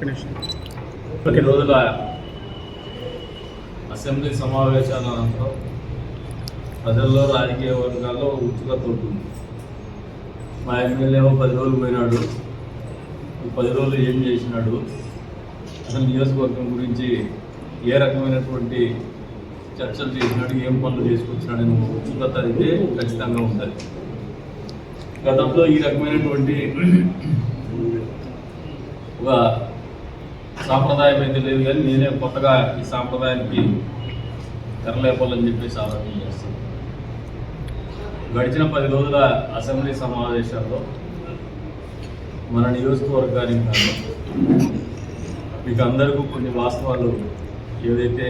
పది రోజుల అసెంబ్లీ సమావేశాల అనంతరం ప్రజల్లో రాజకీయ వర్గాల్లో ఉత్సుకత ఉంటుంది మా ఎమ్మెల్యే పది రోజులు పోయినాడు. పది రోజులు ఏం చేసినాడు? అసలు నియోజకవర్గం గురించి ఏ రకమైనటువంటి చర్చలు చేసినాడు? ఏం పనులు చేసుకొచ్చినాడు అని ఉత్సుకత అయితే ఖచ్చితంగా ఉంటుంది. గతంలో ఈ రకమైనటువంటి ఒక సాంప్రదాయం అయితే లేదు కానీ నేనే కొత్తగా ఈ సాంప్రదాయానికి తెరలేపాలని చెప్పేసి ఆలోచన చేస్తాను. గడిచిన పది రోజుల అసెంబ్లీ సమావేశాల్లో మన నియోజకవర్గానికి కానీ మీకు అందరికీ కొన్ని వాస్తవాలు ఏదైతే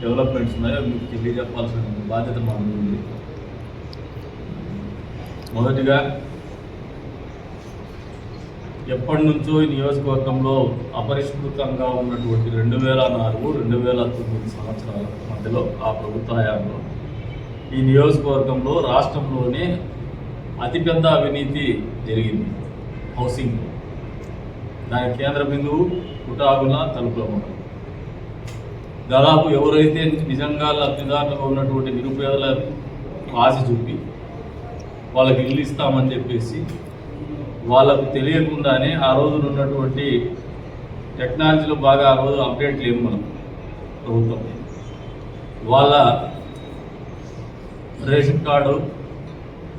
డెవలప్మెంట్స్ ఉన్నాయో మీకు తెలియజెప్పాల్సిన బాధ్యత మా ఉంది మొదటిగా ఎప్పటి నుంచో ఈ నియోజకవర్గంలో అపరిష్కృతంగా ఉన్నటువంటి రెండు వేల నాలుగు రెండు వేల తొమ్మిది సంవత్సరాల మధ్యలో ఆ ప్రభుత్వ హయాంలో ఈ నియోజకవర్గంలో రాష్ట్రంలోనే అతిపెద్ద అవినీతి జరిగింది. హౌసింగ్. దాని కేంద్ర బిందువు కుటాగుల తలుపుల మండలం దాదాపు ఎవరైతే నిజంగా లబ్ధిదారులుగా ఉన్నటువంటి నిరుపేదల ఆశ చూపి వాళ్ళకి ఇల్లు ఇస్తామని చెప్పేసి వాళ్ళకు తెలియకుండానే ఆ రోజున ఉన్నటువంటి టెక్నాలజీలో బాగా ఆ రోజు అప్డేట్ లేము మనం ప్రభుత్వం. వాళ్ళ రేషన్ కార్డు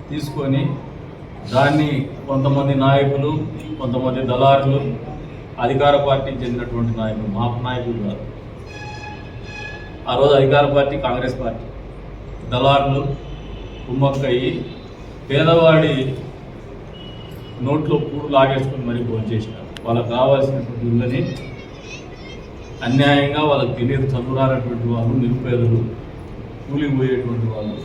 తీసుకొని దాన్ని కొంతమంది నాయకులు కొంతమంది దళారులు అధికార పార్టీకి చెందినటువంటి నాయకులు మా నాయకులు కాదు. ఆ రోజు అధికార పార్టీ కాంగ్రెస్ పార్టీ. దళారులు కుమ్మక్కయ్యి పేదవాడి నోట్లో కూడు లాగేసుకుని మరీ భోంచేసినారు వాళ్ళకి కావాల్సినటువంటి ఇళ్ళని అన్యాయంగా వాళ్ళకి తెలియదు చదువురానటువంటి వాళ్ళు నిరుపేదలు కూలికి పోయేటువంటి వాళ్ళు.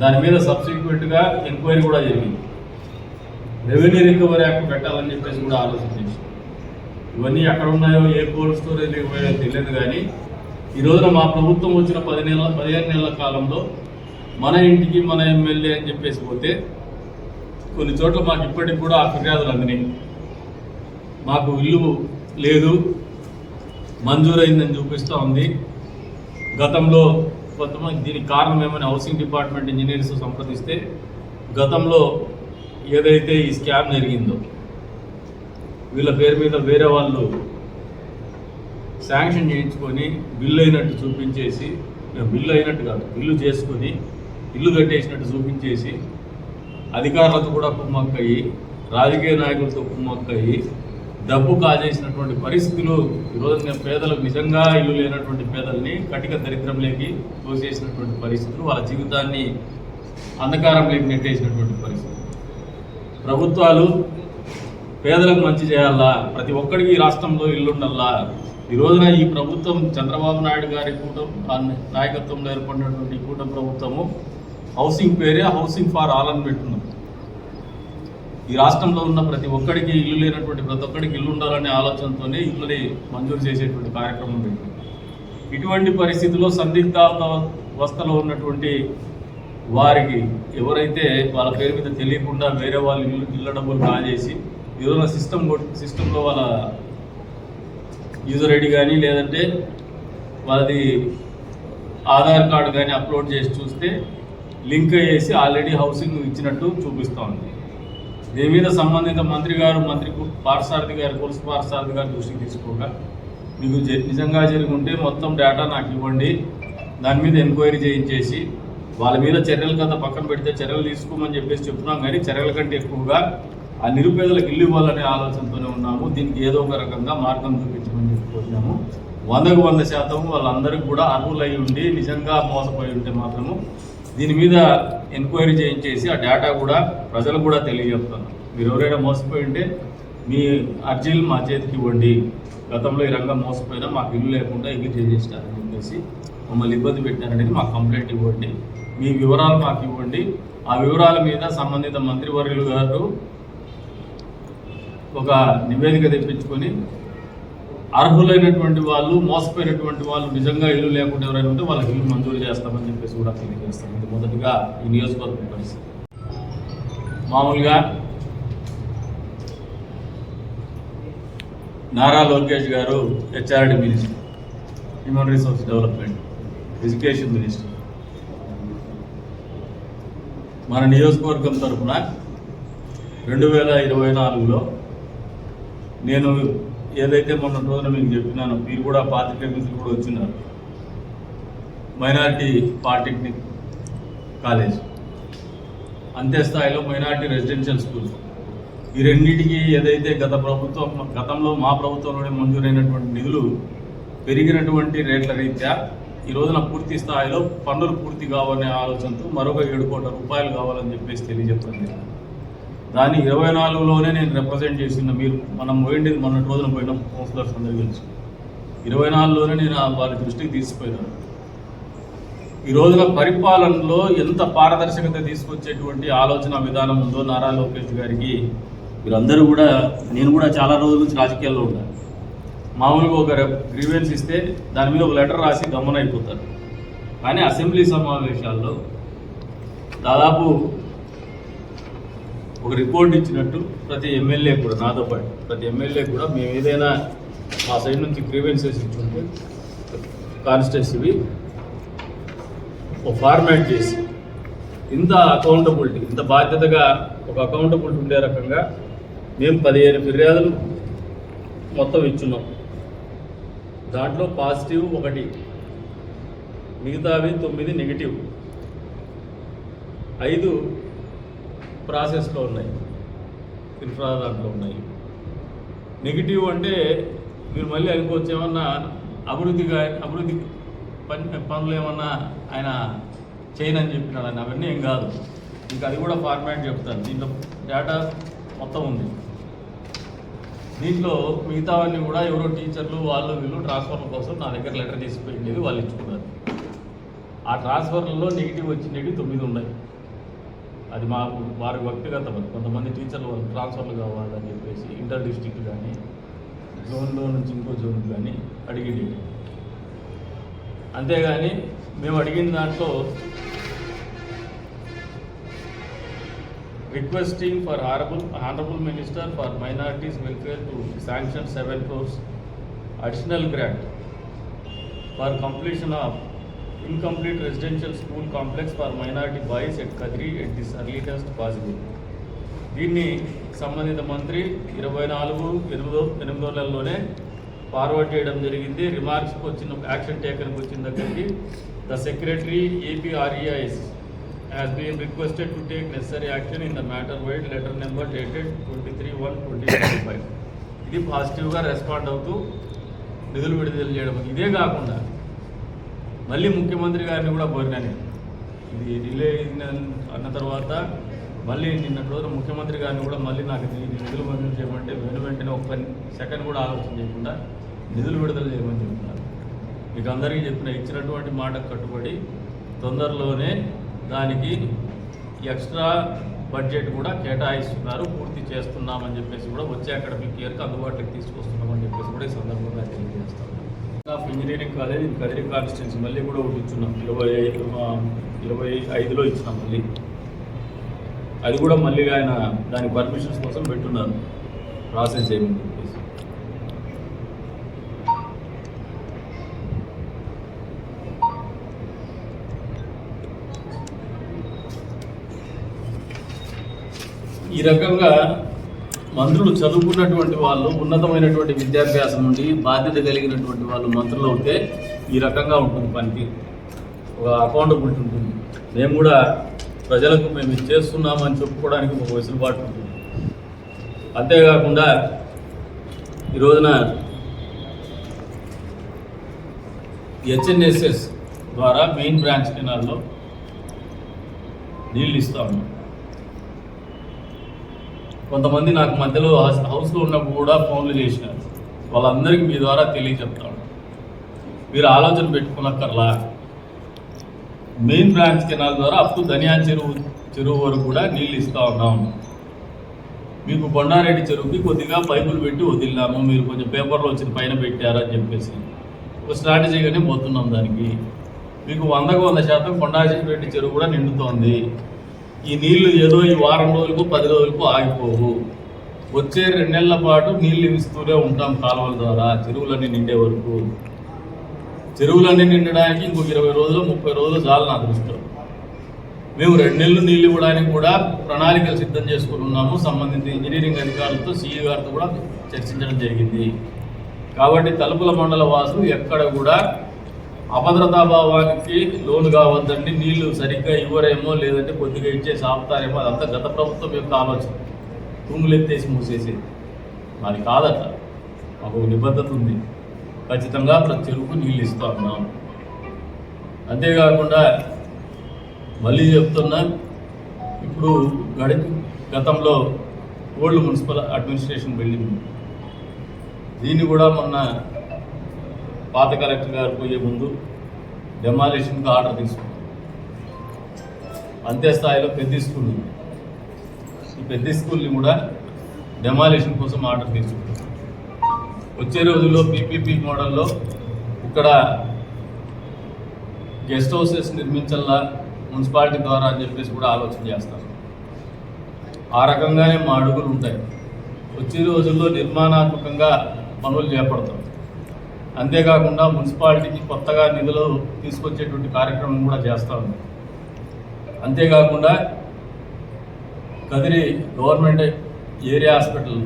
దాని మీద సబ్సిక్వెంట్గా ఎంక్వైరీ కూడా జరిగింది. రెవెన్యూ రికవరీ యాక్ట్ పెట్టాలని చెప్పేసి కూడా ఆలోచించింది ఇవన్నీ ఎక్కడ ఉన్నాయో ఏ కోల్డ్ స్టోరేజ్ పోయో తెలియదు కానీ ఈ రోజున మా ప్రభుత్వం వచ్చిన పది నెలల పదిహేను నెలల కాలంలో మన ఇంటికి మన ఎమ్మెల్యే అని చెప్పేసి పోతే కొన్ని చోట్ల మాకు ఇప్పటికి కూడా ఆ ఫిర్యాదులు అందినాయి. మాకు ఇల్లు లేదు మంజూరైందని చూపిస్తూ ఉంది. గతంలో కొంతమంది దీనికి కారణం ఏమని హౌసింగ్ డిపార్ట్మెంట్ ఇంజనీర్స్ సంప్రదిస్తే గతంలో ఏదైతే ఈ స్కామ్ జరిగిందో వీళ్ళ పేరు మీద వేరే వాళ్ళు శాంక్షన్ చేయించుకొని బిల్లు అయినట్టు చూపించేసి బిల్లు అయినట్టు కాదు బిల్లు చేసుకొని ఇల్లు కట్టేసినట్టు చూపించేసి అధికారులతో కూడా కుమ్మక్కయ్యి రాజకీయ నాయకులతో కుమ్మక్కయ్యి డబ్బు కాజేసినటువంటి పరిస్థితులు ఈరోజు నేను పేదలకు నిజంగా ఇల్లు లేనటువంటి పేదల్ని కటిక దరిద్రంలోకి తోసేసినటువంటి పరిస్థితులు వాళ్ళ జీవితాన్ని అంధకారంలోకి నెట్టేసినటువంటి పరిస్థితులు. ప్రభుత్వాలు పేదలకు మంచి చేయాలా? ప్రతి ఒక్కడికి ఈ రాష్ట్రంలో ఇల్లుండల్లా ఈ రోజున ఈ ప్రభుత్వం చంద్రబాబు నాయుడు గారి కూటమి నాయకత్వంలో ఏర్పడినటువంటి కూటమి ప్రభుత్వము హౌసింగ్ పేరే హౌసింగ్ ఫార్ ఆల్ అని పెట్టున్నాం ఈ రాష్ట్రంలో ఉన్న ప్రతి ఒక్కడికి ఇల్లు లేనటువంటి ప్రతి ఒక్కడికి ఇల్లు ఉండాలనే ఆలోచనతోనే ఇల్లుని మంజూరు చేసేటువంటి కార్యక్రమం పెట్టింది ఇటువంటి పరిస్థితుల్లో సందిగ్ధావస్థలో ఉన్నటువంటి వారికి ఎవరైతే వాళ్ళ పేరు మీద తెలియకుండా వేరే వాళ్ళు ఇల్లు ఇళ్ళ డబ్బులు కాజేసి ఏదైనా సిస్టమ్ సిస్టంలో వాళ్ళ యూజర్ ఐడి కానీ లేదంటే వాళ్ళది ఆధార్ కార్డు కానీ అప్లోడ్ చేసి చూస్తే లింక్ చేసి ఆల్రెడీ హౌసింగ్ ఇచ్చినట్టు చూపిస్తూ ఉంది. దీని మీద సంబంధిత మంత్రి గారు మంత్రి కు- గారు పులుసు పార్థసారథి గారు దృష్టికి తీసుకోక. మీకు జ- నిజంగా జరిగి ఉంటే మొత్తం డేటా నాకు ఇవ్వండి. దాని మీద ఎంక్వైరీ చేయించేసి వాళ్ళ మీద చర్యలు కథ పక్కన పెడితే చర్యలు తీసుకోమని చెప్పేసి చెప్తున్నాం కానీ చర్యల కంటే ఎక్కువగా ఆ నిరుపేదలకు ఇల్లు ఇవ్వాలనే ఆలోచనతోనే ఉన్నాము. దీనికి ఏదో ఒక రకంగా మార్గం చూపించమని చెప్పుకుంటున్నాము వందకు వంద శాతం వాళ్ళందరికీ కూడా అర్హులై ఉండి నిజంగా మోసపోయి ఉంటే మాత్రము దీని మీద ఎంక్వైరీ చేయించేసి ఆ డేటా కూడా ప్రజలకు కూడా తెలియజెప్తాను మీరు ఎవరైనా మోసపోయి ఉంటే మీ అర్జీలు మా చేతికి ఇవ్వండి. గతంలో ఈ రంగం మోసపోయినా మాకు ఇల్లు లేకుండా ఇల్లు చేసేసినారని చెప్పేసి మమ్మల్ని ఇబ్బంది పెట్టారనేది మాకు కంప్లైంట్ ఇవ్వండి. మీ వివరాలు మాకు ఇవ్వండి. ఆ వివరాల మీద సంబంధిత మంత్రివర్యులు గారు ఒక నివేదిక తెప్పించుకొని అర్హులైనటువంటి వాళ్ళు మోసపోయినటువంటి వాళ్ళు నిజంగా ఇల్లు లేకుండా ఎవరైనా ఉంటే వాళ్ళకి ఇల్లు మంజూరు చేస్తామని చెప్పేసి కూడా తెలియజేస్తాం. ఇది మొదటిగా ఈ నియోజకవర్గం పరిస్థితి. మామూలుగా Nara Lokesh garu HRD minister human resource development education minister. మన నియోజకవర్గం తరఫున రెండు వేల ఇరవై నాలుగులో నేను ఏదైతే మొన్న రోజున మీకు చెప్పినానో మీరు కూడా పాత్రికేయ మిత్రులు కూడా వచ్చినారు. Minority polytechnic college. అంతే స్థాయిలో మైనార్టీ రెసిడెన్షియల్ స్కూల్స్. ఈ రెండింటికి ఏదైతే గత ప్రభుత్వం గతంలో మా ప్రభుత్వంలోనే మంజూరైనటువంటి నిధులు పెరిగినటువంటి రేట్ల రీత్యా ఈ రోజున పూర్తి స్థాయిలో పన్నులు పూర్తి కావాలనే ఆలోచనతో మరొక ఏడు కోట్ల రూపాయలు కావాలని చెప్పేసి తెలియజెప్పడం జరిగింది. దాన్ని ఇరవై నాలుగులోనే నేను రిప్రజెంట్ చేసిన మీరు మనం పోయిండేది మొన్నటి రోజున పోయినాం కౌన్సిలర్స్ అందరికీ తెలుసు ఇరవై నాలుగులోనే నేను వారి దృష్టికి తీసుకుపోయినాను ఈ రోజున పరిపాలనలో ఎంత పారదర్శకత తీసుకొచ్చేటువంటి ఆలోచన విధానం ఉందో నారా లోకేష్ గారికి వీరందరూ కూడా నేను కూడా చాలా రోజుల నుంచి రాజకీయాల్లో ఉన్నాను మామూలుగా ఒక గ్రీవెన్స్ ఇస్తే దాని మీద ఒక లెటర్ రాసి గమనైపోతారు కానీ అసెంబ్లీ సమావేశాల్లో దాదాపు ఒక రిపోర్ట్ ఇచ్చినట్టు ప్రతి ఎమ్మెల్యే కూడా నాతో పాటు. ప్రతి ఎమ్మెల్యే కూడా మేము ఏదైనా మా సైడ్ నుంచి గ్రీవెన్సెస్ ఇచ్చుంటే కాన్స్టిట్యూన్సీవి ఒక ఫార్మాట్ చేసి ఇంత అకౌంటబిలిటీ ఇంత బాధ్యతగా ఒక అకౌంటబిలిటీ ఉండే రకంగా మేము పదిహేను ఫిర్యాదులు మొత్తం ఇచ్చున్నాం. దాంట్లో పాజిటివ్ ఒకటి మిగతావి తొమ్మిది నెగిటివ్ ఐదు ప్రాసెస్లో ఉన్నాయి. ఇన్ఫ్రా దాంట్లో ఉన్నాయి. నెగిటివ్ అంటే మీరు మళ్ళీ అనుకోవచ్చు ఏమన్నా అభివృద్ధిగా అభివృద్ధి పని పనులు ఏమన్నా ఆయన చేయనని చెప్పినాడని అవన్నీ ఏం కాదు. ఇంకా అది కూడా ఫార్మాట్ చెప్తాను. దీంట్లో డేటా మొత్తం ఉంది. దీంట్లో మిగతావన్నీ కూడా ఎవరో టీచర్లు వాళ్ళు వీళ్ళు ట్రాన్స్ఫర్ల కోసం నా దగ్గర లెటర్ తీసుకుపోయింది వాళ్ళు ఇచ్చుకున్నారు. ఆ ట్రాన్స్ఫర్లలో నెగిటివ్ వచ్చినవి తొమ్మిది ఉన్నాయి. అది మాకు వారి వ్యక్తిగత కొంతమంది టీచర్లు వాళ్ళు ట్రాన్స్ఫర్లు కావాలని చెప్పేసి ఇంటర్ డిస్టిక్ కానీ జోన్లో నుంచి ఇంకో జోన్ కానీ అడిగింది అంతేగాని మేము అడిగిన దాంట్లో requesting for horrible honourable minister for minorities welfare to sanction seven crores additional grant for completion of incomplete residential school complex for minority boys at Kadri at this earliest possible. దీన్ని సంబంధిత మంత్రి ఇరవై నాలుగు ఎనిమిదో ఎనిమిదో నెలలోనే ఫార్వర్డ్ చేయడం జరిగింది. రిమార్క్స్కి వచ్చిన యాక్షన్ టేకన్కి వచ్చిన దగ్గరికి the secretary APREIS has been requested to take necessary action in the matter vide letter number dated twenty three one twenty twenty five ఇది పాజిటివ్గా రెస్పాండ్ అవుతూ నిధులు విడుదల చేయడం. ఇదే కాకుండా మళ్ళీ ముఖ్యమంత్రి గారిని కూడా కోరినా నేను ఇది రిలే అన్న తర్వాత మళ్ళీ నిన్న రోజున ముఖ్యమంత్రి గారిని కూడా మళ్ళీ నాకు నిధులు మంజూరు చేయమంటే వెను వెంటనే ఒక సెకండ్ కూడా ఆలోచన చేయకుండా నిధులు విడుదల చేయమని చెప్తున్నారు. మీకు అందరికీ చెప్పిన ఇచ్చినటువంటి మాటకు కట్టుబడి తొందరలోనే దానికి ఎక్స్ట్రా బడ్జెట్ కూడా కేటాయిస్తున్నారు పూర్తి చేస్తున్నామని చెప్పేసి కూడా వచ్చే అకాడమిక్ ఇయర్కి అందుబాటులోకి తీసుకొస్తున్నామని చెప్పేసి కూడా ఈ సందర్భంగా తెలియజేస్తాం ఆఫ్ ఇంజనీరింగ్ కాలేజ్ ఇది కదిరి కాన్స్టిట్యున్సీ మళ్ళీ కూడా ఒకటి ఇచ్చున్నాం. ఇరవై ఇరవై ఐదులో ఇచ్చినాం మళ్ళీ. అది కూడా మళ్ళీ ఆయన దాని పర్మిషన్స్ కోసం పెట్టున్నారు. ప్రాసెస్ చేయమని చెప్పేసి. ఈ రకంగా మంత్రులు చదువుకున్నటువంటి వాళ్ళు ఉన్నతమైనటువంటి విద్యాభ్యాసం నుండి బాధ్యత కలిగినటువంటి వాళ్ళు మంత్రులు అవుతే ఈ రకంగా ఉంటుంది పనికి. ఒక అకౌంటబిలిటీ ఉంటుంది. మేము కూడా ప్రజలకు మేము ఇది చేస్తున్నామని చెప్పుకోవడానికి ఒక వెసులుబాటు ఉంటుంది. అంతేకాకుండా ఈ రోజున హెచ్ఎన్ఎస్ఎస్ ద్వారా మెయిన్ బ్రాంచ్ కెనాల్లో నీళ్ళు ఇస్తా ఉన్నాం. కొంతమంది నాకు మధ్యలో హౌస్- హౌస్లో ఉన్నప్పుడు కూడా ఫోన్లు చేసినారు. వాళ్ళందరికీ మీ ద్వారా తెలియజెప్తాను. మీరు ఆలోచన పెట్టుకున్నక్కర్లా. మెయిన్ బ్రాంచ్ కెనాల్ ద్వారా అప్పు ధనియా చెరువు చెరువు వరకు కూడా నీళ్ళు ఇస్తూ ఉన్నాం. మీకు కొండారెడ్డి చెరువుకి కొద్దిగా పైపులు పెట్టి వదిలినాము. మీరు కొంచెం పేపర్లో వచ్చిన పైన పెట్టారని చెప్పేసి. ఒక స్ట్రాటజీగానే పోతున్నాం దానికి. మీకు వందకు వంద శాతం కొండారెడ్డి చెరువు కూడా నిండుతోంది. ఈ నీళ్ళు ఏదో ఈ వారం రోజులకు పది రోజులకు ఆగిపోవు. వచ్చే రెండు నెలల పాటు నీళ్ళు ఇస్తూనే ఉంటాం కాలువల ద్వారా. చెరువులన్నీ నిండే వరకు. చెరువులన్నీ నిండడానికి ఇంకొక ఇరవై రోజులు ముప్పై రోజులు చాలు నా దృష్టిలో. మేము రెండు నెలలు నీళ్ళు ఇవ్వడానికి కూడా ప్రణాళికలు సిద్ధం చేసుకుని ఉన్నాము. సంబంధిత ఇంజనీరింగ్ అధికారులతో సిఈ గారితో కూడా చర్చించడం జరిగింది. కాబట్టి తలుపుల మండల వాసులు ఎక్కడ కూడా అభద్రతాభావానికి లోను కావద్దండి నీళ్ళు సరిగ్గా ఇవ్వరేమో లేదంటే కొద్దిగా ఇచ్చేసి ఆపుతారేమో అదంతా గత ప్రభుత్వం యొక్క ఆలోచన. తూములు ఎత్తేసి మూసేసేది మరి కాదట మాకు నిబద్ధత ఉంది. ఖచ్చితంగా ప్రతి చెరువుకు నీళ్ళు ఇస్తా ఉన్నాం అంతేకాకుండా మళ్ళీ చెప్తున్నా ఇప్పుడు గడి గతంలో ఓల్డ్ మున్సిపల్ అడ్మినిస్ట్రేషన్ బిల్డింగ్ దీన్ని కూడా మొన్న పాత కలెక్టర్ గారు పోయే ముందు డెమాలిషన్కి ఆర్డర్ తీసుకున్నాం. అంతే స్థాయిలో పెద్ద స్కూల్ ఉంది. ఈ పెద్ద స్కూల్ని కూడా డెమాలిషన్ కోసం ఆర్డర్ తీసుకున్నాం. వచ్చే రోజుల్లో పీపీపీ మోడల్లో ఇక్కడ గెస్ట్ హౌసెస్ నిర్మించాలా మున్సిపాలిటీ ద్వారా అని చెప్పేసి కూడా ఆలోచన చేస్తాం ఆ రకంగానే మా అడుగులు ఉంటాయి. వచ్చే రోజుల్లో నిర్మాణాత్మకంగా పనులు చేపడతాం. అంతేకాకుండా మున్సిపాలిటీకి కొత్తగా నిధులు తీసుకొచ్చేటువంటి కార్యక్రమం కూడా చేస్తూ ఉంది. అంతేకాకుండా కదిరి గవర్నమెంట్ ఏరియా హాస్పిటల్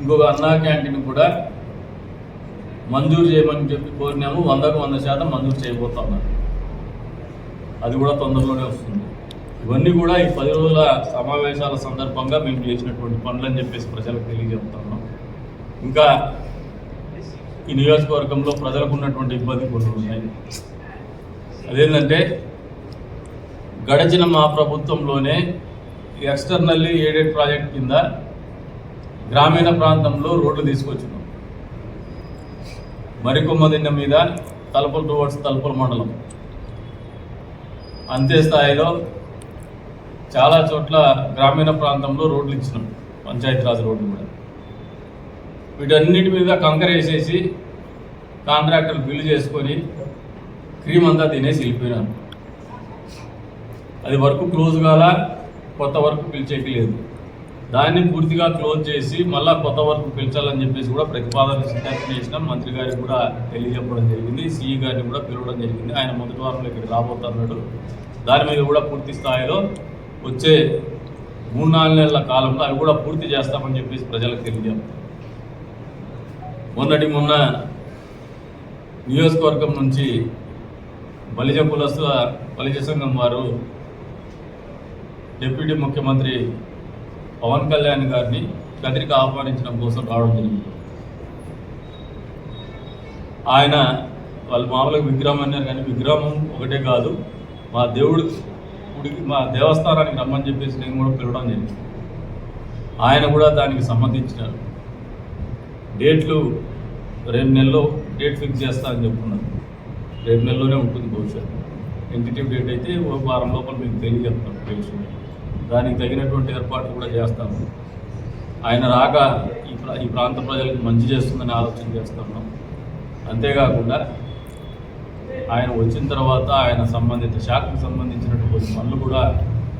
ఇంకొక అన్నా క్యాంటీన్ కూడా మంజూరు చేయమని చెప్పి కోరినాము. వందకు వంద శాతం మంజూరు చేయబోతున్నాం అది కూడా తొందరలోనే వస్తుంది. ఇవన్నీ కూడా ఈ పది రోజుల సమావేశాల సందర్భంగా మేము చేసినటువంటి పనులు అని చెప్పేసి ప్రజలకు తెలియజెప్తున్నాం ఇంకా ఈ నియోజకవర్గంలో ప్రజలకు ఉన్నటువంటి ఇబ్బంది కొన్ని ఉన్నాయి. అదేంటంటే గడచిన మా ప్రభుత్వంలోనే ఎక్స్టర్నల్లీ ఎయిడెడ్ ప్రాజెక్ట్ కింద గ్రామీణ ప్రాంతంలో రోడ్లు తీసుకొచ్చినాం. మరికొమ్మదిన్న మీద తలుపుల టువర్డ్స్ తలుపుల మండలం. అంతే స్థాయిలో చాలా చోట్ల గ్రామీణ ప్రాంతంలో రోడ్లు ఇచ్చినాం పంచాయతీరాజ్ రోడ్లు కూడా. వీటన్నిటి మీద కంకర వేసేసి కాంట్రాక్టర్లు బిల్లు చేసుకొని క్రీమ్ అంతా తినేసి వెళ్ళిపోయినాను అది వర్క్ క్లోజ్ కాల కొత్త వర్క్ పిలిచేకి లేదు. దాన్ని పూర్తిగా క్లోజ్ చేసి మళ్ళీ కొత్త వర్క్ పిలిచాలని చెప్పేసి కూడా ప్రతిపాదన సిద్ధం చేసినాం. మంత్రి గారికి కూడా తెలియజెప్పడం జరిగింది. సిఈ గారిని కూడా పిలవడం జరిగింది. ఆయన మొదటి వారంలో ఇక్కడికి రాబోతున్నాడు. దాని మీద కూడా పూర్తి స్థాయిలో వచ్చే మూడు నాలుగు నెలల కాలంలో అవి కూడా పూర్తి చేస్తామని చెప్పేసి ప్రజలకు తెలియజేస్తాం మొన్నటి మొన్న నియోజకవర్గం నుంచి బలిజ కులస్తుల బలిజ సంఘం వారు డిప్యూటీ ముఖ్యమంత్రి పవన్ కళ్యాణ్ గారిని కదిరికి ఆహ్వానించడం కోసం రావడం జరిగింది. ఆయన వాళ్ళు మామూలుగా విగ్రహం అన్నారు కానీ విగ్రహం ఒకటే కాదు మా దేవుడు గుడికి మా దేవస్థానానికి రమ్మని చెప్పేసి నేను కూడా పిలవడం జరిగింది. ఆయన కూడా దానికి సంబంధించినారు. డేట్లు రెండు నెలలో డేట్ ఫిక్స్ చేస్తా అని చెప్తున్నారు. రెండు నెలలోనే ఉంటుంది బహుశా ఎంటిటివ్ డేట్ అయితే ఒక వారం లోపల మీకు తెలియజేస్తాం తెలుసు దానికి తగినటువంటి ఏర్పాట్లు కూడా చేస్తాము. ఆయన రాక ఈ ఈ ప్రాంత ప్రజలకు మంచి చేస్తుందని ఆలోచన చేస్తున్నాం అంతేకాకుండా ఆయన వచ్చిన తర్వాత ఆయన సంబంధిత శాఖకు సంబంధించినటువంటి కొన్ని పనులు కూడా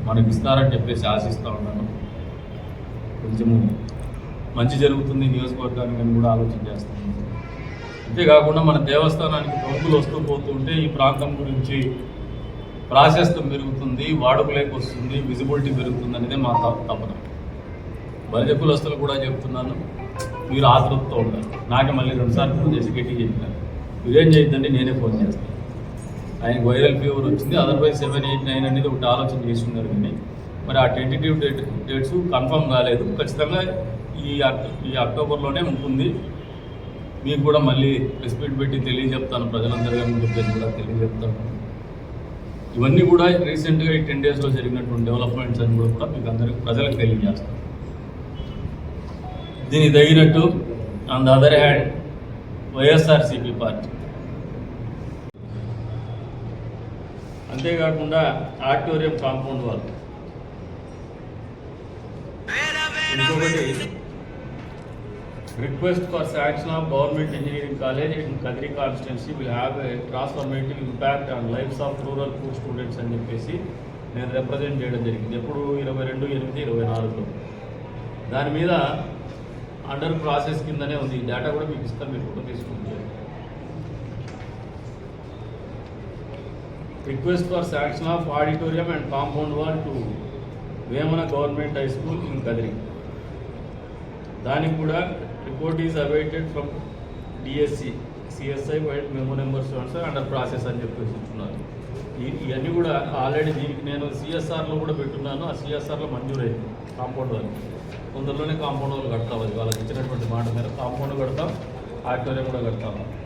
మనకి ఇస్తారని చెప్పేసి ఆశిస్తూ ఉన్నాను. కొంచెము మంచి జరుగుతుంది నియోజకవర్గానికి అని కూడా ఆలోచన చేస్తున్నాను అంతేకాకుండా మన దేవస్థానానికి ప్రముఖులు వస్తూ పోతుంటే ఈ ప్రాంతం గురించి ప్రాశస్తం పెరుగుతుంది వాడుకలోకి వస్తుంది విజిబిలిటీ పెరుగుతుంది అనేది మా తపన. బలిజ కులస్తులు కూడా చెప్తున్నాను మీరు ఆతృప్తితో ఉండాలి. నాకే మళ్ళీ రెండుసార్లు ఫోన్ చేసి గట్టి చెప్పినారు. మీరేం చేయొద్దండి నేనే ఫోన్ చేస్తాను. ఆయనకు వైరల్ ఫీవర్ వచ్చింది అదర్వైజ్ సెవెన్ ఎయిట్ నైన్ అనేది ఒకటి ఆలోచన చేస్తున్నారు కానీ మరి ఆ టెంటేటివ్ డేట్ డేట్స్ కన్ఫర్మ్ కాలేదు. ఖచ్చితంగా ఈ అక్- ఈ అక్టోబర్లోనే ఉంటుంది. మీకు కూడా మళ్ళీ రెస్పెక్ట్ పెట్టి తెలియజెప్తాను. ప్రజలందరికీ చెప్పేసి కూడా తెలియజెప్తాను. ఇవన్నీ కూడా రీసెంట్గా ఈ టెన్ డేస్లో జరిగినటువంటి డెవలప్మెంట్స్ అని కూడా కూడా మీకు అందరికీ ప్రజలకు తెలియజేస్తాను. దీనికి తగినట్టు on the other hand YSRCP party. అంతేకాకుండా ఆడిటోరియం కాంపౌండ్ వాళ్ళు. ఇంకొకటి request for sanction of government engineering college in Kadiri constituency will have a transformative impact on lives of rural food students అని చెప్పేసి నేను రిప్రజెంట్ చేయడం జరిగింది. ఎప్పుడు? ఇరవై రెండు ఎనిమిది ఇరవై నాలుగులో. దాని మీద అండర్ ప్రాసెస్ కిందనే ఉంది. ఈ డేటా కూడా మీకు ఇస్తాను. మీరు ఫోటో తీసుకుంటారు request for sanction of auditorium and compound wall to Vemana government high school in Kadiri దానికి కూడా report is awaited from DSC CSI vide memo numbers seven under process అని చెప్పేసి ఇస్తున్నారు. ఈ- ఇవన్నీ కూడా ఆల్రెడీ దీనికి నేను సిఎస్ఆర్లో కూడా పెట్టున్నాను. ఆ సిఎస్ఆర్లో మంజూరైంది కాంపౌండ్ వాళ్ళు తొందరలోనే కాంపౌండ్ వాళ్ళు కడతాం అది. వాళ్ళకి ఇచ్చినటువంటి మాట మీద కాంపౌండ్ కడతాం ఆడిటోరియం కూడా కడతాము